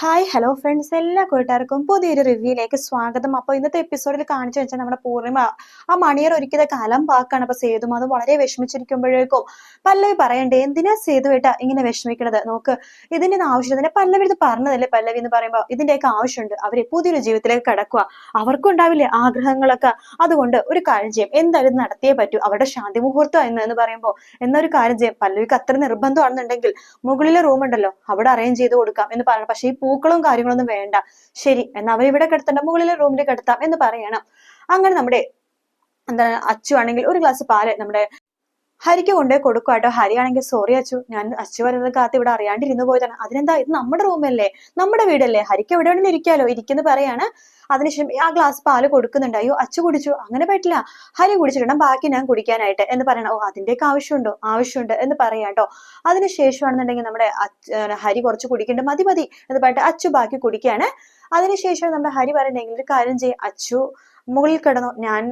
Hi hello friends എല്ലാ കൂട്ടുകാർക്കും പുതിയൊരു റിവ്യൂയിലേക്ക് സ്വാഗതം. അപ്പോൾ ഇന്നത്തെ എപ്പിസോഡിൽ കാണിച്ചു വെച്ചാൽ നമ്മുടെ പൂർണിമ ആ മണിയർ ഒരുക്കിയത് കലം പാക്കാണ്. അപ്പൊ സേതും അത് വളരെ വിഷമിച്ചിരിക്കുമ്പോഴേക്കും പല്ലവി പറയണ്ടേ എന്തിനാ സേതു ഏട്ടാ ഇങ്ങനെ വിഷമിക്കണത്? നോക്ക് ഇതിന്റെ ആവശ്യത്തിന് പല്ലവി ഇത് പറഞ്ഞതല്ലേ? പല്ലവി എന്ന് പറയുമ്പോൾ ഇതിന്റെയൊക്കെ ആവശ്യമുണ്ട്. അവരെ പുതിയൊരു ജീവിതത്തിലേക്ക് കടക്കുക അവർക്കും ഉണ്ടാവില്ലേ ആഗ്രഹങ്ങളൊക്കെ? അതുകൊണ്ട് ഒരു കാര്യം ചെയ്യും. എന്തായാലും നടത്തിയേ പറ്റൂ. അവരുടെ ശാന്തി മുഹൂർത്തം എന്ന് പറയുമ്പോൾ എന്നൊരു കാര്യം ചെയ്യും. പല്ലവിക്ക് അത്ര നിർബന്ധമാണെന്നുണ്ടെങ്കിൽ മുകളിലെ റൂം ഉണ്ടല്ലോ അവിടെ അറേഞ്ച് ചെയ്ത് കൊടുക്കാം എന്ന് പറയണം പക്ഷേ ഈ പൂക്കളും കാര്യങ്ങളൊന്നും വേണ്ട. ശരി എന്നാ അവരിവിടെ കിടത്തണ്ട മുകളിലെ റൂമിൽ കിടത്താം എന്ന് പറയണം. അങ്ങനെ നമ്മുടെ എന്താണ് അച്ചു ആണെങ്കിൽ ഒരു ഗ്ലാസ് പാൽ നമ്മുടെ ഹരിക്ക് കൊണ്ടേ കൊടുക്കും കേട്ടോ. ഹരി ആണെങ്കിൽ സോറി അച്ചു ഞാൻ അച്ചു വരുന്നത് കാത്ത് ഇവിടെ അറിയാണ്ടിരുന്നു പോയതാണ്. അതിനെന്താ ഇത് നമ്മുടെ റൂമല്ലേ നമ്മുടെ വീടല്ലേ? ഹരിക്ക് എവിടെ വേണമെങ്കിലും ഇരിക്കാലോ? ഇരിക്കുന്നു പറയാണ്. അതിനുശേഷം ആ ഗ്ലാസ് പാൽ കൊടുക്കുന്നുണ്ട്. അയ്യോ അച്ചു കുടിച്ചു. അങ്ങനെ പറ്റില്ല. ഹരി കുടിച്ചിടണം ബാക്കി ഞാൻ കുടിക്കാനായിട്ട് എന്ന് പറയണം. ഓ അതിന്റെയൊക്കെ ആവശ്യമുണ്ടോ? ആവശ്യമുണ്ട് എന്ന് പറയാം കേട്ടോ. അതിനുശേഷമാണെന്നുണ്ടെങ്കിൽ നമ്മുടെ ഹരി കുറച്ച് കുടിക്കുന്നുണ്ട്. മതി മതി എന്ന് പറഞ്ഞിട്ട് അച്ചു ബാക്കി കുടിക്കുകയാണ്. അതിനുശേഷം നമ്മുടെ ഹരി പറയണെങ്കിൽ ഒരു കാര്യം ചെയ്യും അച്ചു മുകളിൽ കിടന്നോ ഞാൻ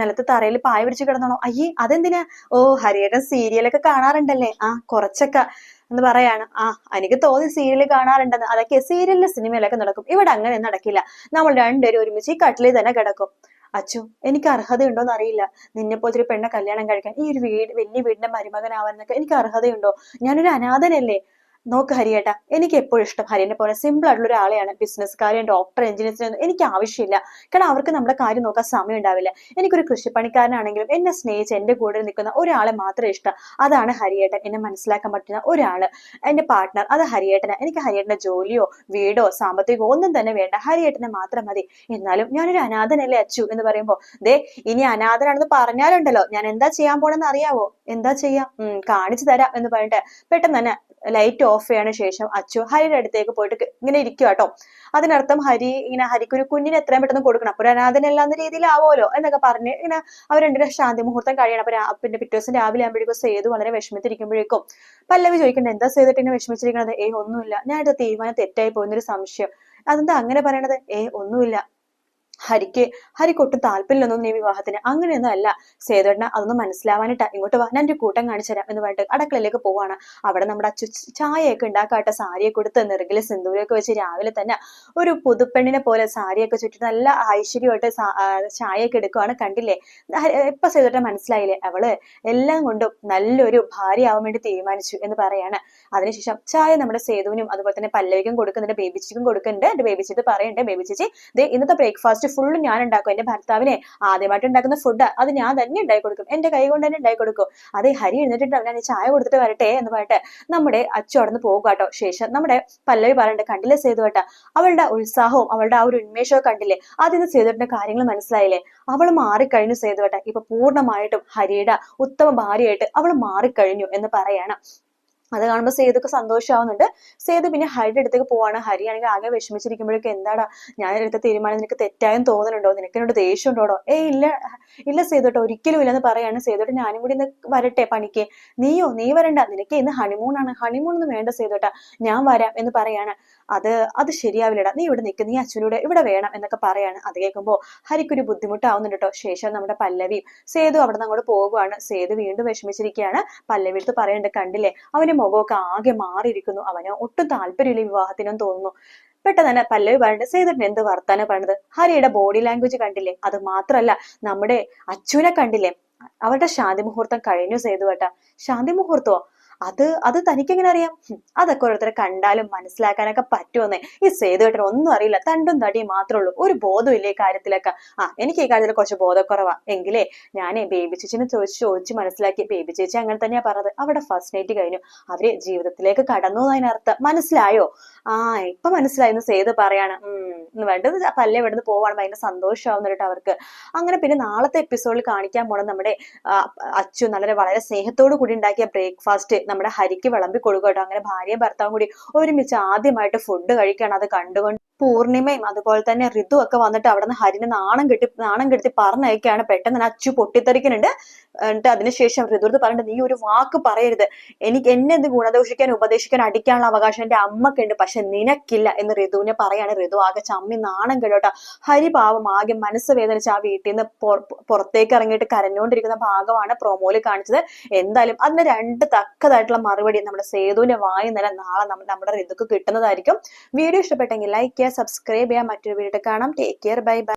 നിലത്ത് തറയിൽ പായ പിടിച്ച് കിടന്നോണോ അയ്യേ അതെന്തിനാ? ഓ ഹരിയുടെ സീരിയലൊക്കെ കാണാറുണ്ടല്ലേ? ആ കുറച്ചൊക്കെ എന്ന് പറയാണ്. ആ എനിക്ക് തോന്നി സീരിയൽ കാണാറുണ്ടെന്ന്. അതൊക്കെ സീരിയലിലെ സിനിമയിലൊക്കെ നടക്കും. ഇവിടെ അങ്ങനെ നടക്കില്ല. നമ്മൾ രണ്ടുപേരും ഒരുമിച്ച് ഈ കട്ടിലിൽ തന്നെ കിടക്കും. അച്ചു എനിക്ക് അർഹതയുണ്ടോന്ന് അറിയില്ല. നിന്നെ പോലത്തെ ഒരു പെണ്ണെ കല്യാണം കഴിക്കാൻ ഈ ഒരു വീട് വലിയ വീടിന്റെ മരുമകനാവാനൊക്കെ എനിക്ക് അർഹതയുണ്ടോ? ഞാനൊരു അനാഥനല്ലേ? നോക്ക് ഹരിയേട്ടാ എനിക്ക് എപ്പോഴും ഇഷ്ടം ഹരിയനെ പോലെ സിമ്പിൾ ആയിട്ടുള്ള ഒരാളെയാണ് ബിസിനസ്സുകാരെയും ഡോക്ടർ എഞ്ചിനീയർസിനൊന്നും എനിക്ക് ആവശ്യമില്ല. കാരണം അവർക്ക് നമ്മുടെ കാര്യം നോക്കാൻ സമയം ഉണ്ടാവില്ല. എനിക്കൊരു കൃഷിപ്പണിക്കാരനാണെങ്കിലും എന്നെ സ്നേഹിച്ച് എന്റെ കൂടെ നിൽക്കുന്ന ഒരാളെ മാത്രമേ ഇഷ്ടം. അതാണ് ഹരിയേട്ടൻ എന്നെ മനസ്സിലാക്കാൻ പറ്റുന്ന ഒരാൾ എന്റെ പാർട്ട്ണർ അത് ഹരിയേട്ടനാണ് എനിക്ക് ഹരിയേട്ടന്റെ ജോലിയോ വീടോ സാമ്പത്തികമോ ഒന്നും തന്നെ വേണ്ട. ഹരിയേട്ടനെ മാത്രം മതി. എന്നാലും ഞാനൊരു അനാഥനല്ലേ അച്ചു എന്ന് പറയുമ്പോൾ ദേ ഇനി അനാഥനാണെന്ന് പറഞ്ഞാലുണ്ടല്ലോ. ഞാൻ എന്താ ചെയ്യാൻ പോണെന്ന് അറിയാവോ? എന്താ ചെയ്യാം? കാണിച്ചു തരാം എന്ന് പറഞ്ഞിട്ട് പെട്ടെന്ന് തന്നെ ലൈറ്റ് ഓഫ് ചെയ്യണ ശേഷം അച്ചു ഹരിയുടെ അടുത്തേക്ക് പോയിട്ട് ഇങ്ങനെ ഇരിക്കുക കേട്ടോ അതിനർത്ഥം ഹരി ഇങ്ങനെ ഹരിക്ക് ഒരു കുഞ്ഞിനെ എത്രയും പെട്ടെന്ന് കൊടുക്കണം. അപ്പൊ ഒരു അനാഥനല്ല എന്നൊക്കെ പറഞ്ഞ് ഇങ്ങനെ അവർ രണ്ടുപേരും ശാന്തി മുഹൂർത്തം കഴിയണം. അപ്പൊ പിന്നെ പിറ്റേ ദിവസം രാവിലെ ആകുമ്പോഴേക്കും സേതു വളരെ വിഷമത്തിരിക്കുമ്പോഴേക്കും പല്ലവി ചോദിക്കണ്ട എന്താ സേതിട്ട് ഇങ്ങനെ വിഷമിച്ചിരിക്കണത്? ഏ ഒന്നുമില്ല. ഞാൻ എടുത്ത തീരുമാനം തെറ്റായി പോയെന്നൊരു സംശയം. അതെന്താ അങ്ങനെ പറയണത്? ഏ ഒന്നുമില്ല. ഹരിക്ക് ഹരിക്ക് ഒട്ടും താല്പര്യമില്ലൊന്നും ഈ വിവാഹത്തിന് അങ്ങനെയൊന്നും അല്ല സേതുവേട്ടന അതൊന്നും മനസ്സിലാവാനിട്ടാ ഇങ്ങോട്ട് വാ ഞാൻ ഒരു കൂട്ടം കാണിച്ചു തരാം എന്ന് പറഞ്ഞിട്ട് അടുക്കളയിലേക്ക് പോവാണ്. അവിടെ നമ്മുടെ അച്ചു ചായയൊക്കെ ഉണ്ടാക്കാട്ടെ സാരിയൊക്കെ കൊടുത്ത് നെറുകിൽ സിന്ദൂരമൊക്കെ വെച്ച് രാവിലെ തന്നെ ഒരു പുതുപ്പെണ്ണിനെ പോലെ സാരിയൊക്കെ ചുറ്റി നല്ല ഐശ്വര്യമായിട്ട് ചായയൊക്കെ എടുക്കുവാണ് കണ്ടില്ലേ? ഇപ്പൊ സേതുവേട്ടൻ മനസ്സിലായില്ലേ? അവൾ എല്ലാം കൊണ്ടും നല്ലൊരു ഭാര്യയാവാൻ വേണ്ടി തീരുമാനിച്ചു എന്ന് പറയാണ്. അതിനുശേഷം ചായ നമ്മുടെ സേതുവിനും അതുപോലെ തന്നെ പല്ലവിക്കും കൊടുക്കുന്നുണ്ട് ബേബിച്ചിക്കും കൊടുക്കുന്നുണ്ട്. എന്റെ ബേബിച്ചിട്ട് ചേച്ചി പറയണ്ടേ ബേബി ഇന്നത്തെ ബ്രേക്ക്ഫാസ്റ്റ് ഫുള്ളും ഞാൻ ഉണ്ടാക്കും എന്റെ ഭർത്താവിനെ ആദ്യമായിട്ട് ഉണ്ടാക്കുന്ന ഫുഡ് അത് ഞാൻ തന്നെ ഉണ്ടാക്കി കൊടുക്കും എന്റെ കൈ കൊണ്ട് തന്നെ ഉണ്ടാക്കി കൊടുക്കും അതേ ഹരി എഴുന്നേറ്റിട്ട് അവനെ ചായ കൊടുത്തിട്ട് വരട്ടെ എന്ന് പറഞ്ഞിട്ട് നമ്മുടെ അച്ചു അവിടെ നിന്ന് പോകുക കേട്ടോ. ശേഷം നമ്മുടെ പല്ലവി പറയണ്ട കണ്ടില്ലേ സേതുവേട്ട അവളുടെ ഉത്സാഹവും അവളുടെ ആ ഒരു ഉന്മേഷവും കണ്ടില്ലേ? അതിന് സേതുവിന്റെ കാര്യങ്ങൾ മനസ്സിലായില്ലേ? അവൾ മാറിക്കഴിഞ്ഞു സേതുവേട്ട ഇപ്പൊ പൂർണമായിട്ടും ഹരിയുടെ ഉത്തമ ഭാര്യയായിട്ട് അവൾ മാറിക്കഴിഞ്ഞു എന്ന് പറയാണ് അത് കാണുമ്പോൾ സേതുക്കെ സന്തോഷമാവുന്നുണ്ട് സേതു പിന്നെ ഹരിയുടെ അടുത്തേക്ക് പോവാണ്. ഹരി ആണെങ്കിൽ ആകെ വിഷമിച്ചിരിക്കുമ്പോഴേക്കും എന്താടാ ഞാൻ എടുത്ത തീരുമാനം നിനക്ക് തെറ്റായും തോന്നുന്നുണ്ടോ നിനക്ക് എന്നോട് ദേഷ്യം ഉണ്ടോടോ ഏ ഇല്ല ഇല്ല സേതുട്ടോ ഒരിക്കലും ഇല്ലെന്ന് പറയാണ് സേതുട്ട്. ഞാനും കൂടി ഇന്ന് വരട്ടെ പണിക്ക്. നീയോ? നീ വരണ്ട. നിനക്ക് ഇന്ന് ഹണിമൂൺ ആണ്. ഹണിമൂൺ ഒന്നും വേണ്ട സേതുട്ട. ഞാൻ വരാം എന്ന് പറയാണ്. അത് അത് ശരിയാവില്ലടാ. നീ ഇവിടെ നിൽക്കുന്ന നീ അച്ഛനൂടെ ഇവിടെ വേണം എന്നൊക്കെ പറയാണ്. അത് കേൾക്കുമ്പോൾ ഹരിക്കൊരു ബുദ്ധിമുട്ടാവുന്നുണ്ട് കേട്ടോ ശേഷം നമ്മുടെ പല്ലവി സേതു അവിടെ നിന്ന് അങ്ങോട്ട് പോകുവാണ്. സേതു വീണ്ടും വിഷമിച്ചിരിക്കുകയാണ്. പല്ലവി അടുത്ത് പറയുന്നുണ്ട് കണ്ടില്ലേ? അവന്റെ മുഖമൊക്കെ ആകെ മാറിയിരിക്കുന്നു. അവന് ഒട്ടും താല്പര്യമില്ല വിവാഹത്തിനും തോന്നുന്നു. പെട്ടെന്ന് തന്നെ പല്ലവി പറഞ്ഞിട്ട് സേതുട്ടിന് എന്ത് വർത്താനം പറഞ്ഞത് ഹരിയുടെ ബോഡി ലാംഗ്വേജ് കണ്ടില്ലേ? അത് മാത്രമല്ല നമ്മുടെ അച്ഛനെ കണ്ടില്ലേ? അവരുടെ ശാന്തി മുഹൂർത്തം കഴിഞ്ഞു സേതു കേട്ടാ ശാന്തി മുഹൂർത്തമോ അത് അത് തനിക്ക് എങ്ങനെ അറിയാം അതൊക്കെ ഓരോരുത്തരെ കണ്ടാലും മനസ്സിലാക്കാനൊക്കെ പറ്റുമെന്ന്. ഈ സേതുവേട്ടൻ ഒന്നും അറിയില്ല. തണ്ടും തടിയും മാത്രമേ ഉള്ളൂ. ഒരു ബോധമില്ല ഈ കാര്യത്തിലൊക്കെ. ആ എനിക്ക് ഈ കാര്യത്തിൽ കുറച്ച് ബോധക്കുറവാ. എങ്കിലേ ഞാനേ ബേബി ചേച്ചിനെ ചോദിച്ച് ചോദിച്ച് മനസ്സിലാക്കി. ബേബി ചേച്ചി അങ്ങനെ തന്നെയാ പറഞ്ഞത്. അവിടെ ഫസ്റ്റ് നൈറ്റ് കഴിഞ്ഞു. അവർ ജീവിതത്തിലേക്ക് കടന്നു എന്നതിനർത്ഥം. മനസ്സിലായോ? ആ ഇപ്പൊ മനസ്സിലായിരുന്നു സേത് പറയാണ്. എന്ന് വേണ്ടത് പല്ല ഇവിടുന്ന് പോവാണ്? ഭയങ്കര സന്തോഷമാവുന്ന കേട്ടോ അവർക്ക് അങ്ങനെ പിന്നെ നാളത്തെ എപ്പിസോഡിൽ കാണിക്കാൻ പോണത് നമ്മുടെ അച്ചു നല്ല വളരെ സ്നേഹത്തോടു കൂടി ഉണ്ടാക്കിയ ബ്രേക്ക്ഫാസ്റ്റ് നമ്മുടെ ഹരിക്ക് വിളമ്പി കൊടുക്കും കേട്ടോ. അങ്ങനെ ഭാര്യയും ഭർത്താവും കൂടി ഒരുമിച്ച് ആദ്യമായിട്ട് ഫുഡ് കഴിക്കുകയാണ് അത് കണ്ടുകൊണ്ട് പൂർണിമയും അതുപോലെ തന്നെ ഋതു ഒക്കെ വന്നിട്ട് അവിടെ നിന്ന് ഹരിനെ നാണം കെട്ടി നാണം കെടുത്തി പറഞ്ഞയക്കാണ് പെട്ടെന്ന് തന്നെ അച്ചു പൊട്ടിത്തെറിക്കുന്നുണ്ട്. എന്നിട്ട് അതിനുശേഷം ഋതുർത്ത് പറഞ്ഞിട്ട് നീ ഒരു വാക്ക് പറയരുത്. എനിക്ക് എന്നെ എന്ത് ഗുണദോഷിക്കാൻ ഉപദേശിക്കാൻ അടിക്കാനുള്ള അവകാശം എന്റെ അമ്മക്കുണ്ട്. പക്ഷെ നിനക്കില്ല എന്ന് ഋതുവിനെ പറയാണ്. ഋതു ആകെ ചമ്മി നാണം കേട്ടോട്ടാ ഹരി പാവം ആകെ മനസ്സ് വേദനിച്ച് ആ വീട്ടിൽ നിന്ന് പുറത്തേക്ക് ഇറങ്ങിയിട്ട് കരഞ്ഞുകൊണ്ടിരിക്കുന്ന ഭാഗമാണ് പ്രൊമോയിൽ കാണിച്ചത്. എന്തായാലും അതിന് രണ്ട് തക്കതായിട്ടുള്ള മറുപടി നമ്മുടെ സേതുവിന്റെ വായി നില നാളെ നമ്മുടെ ഋതുക്ക് കിട്ടുന്നതായിരിക്കും. വീഡിയോ ഇഷ്ടപ്പെട്ടെങ്കിൽ ലൈക്ക് ചെയ്യുക സബ്സ്ക്രൈബ് ചെയ്യാം മറ്റൊരു വീഡിയോ കാണാം. Take care bye bye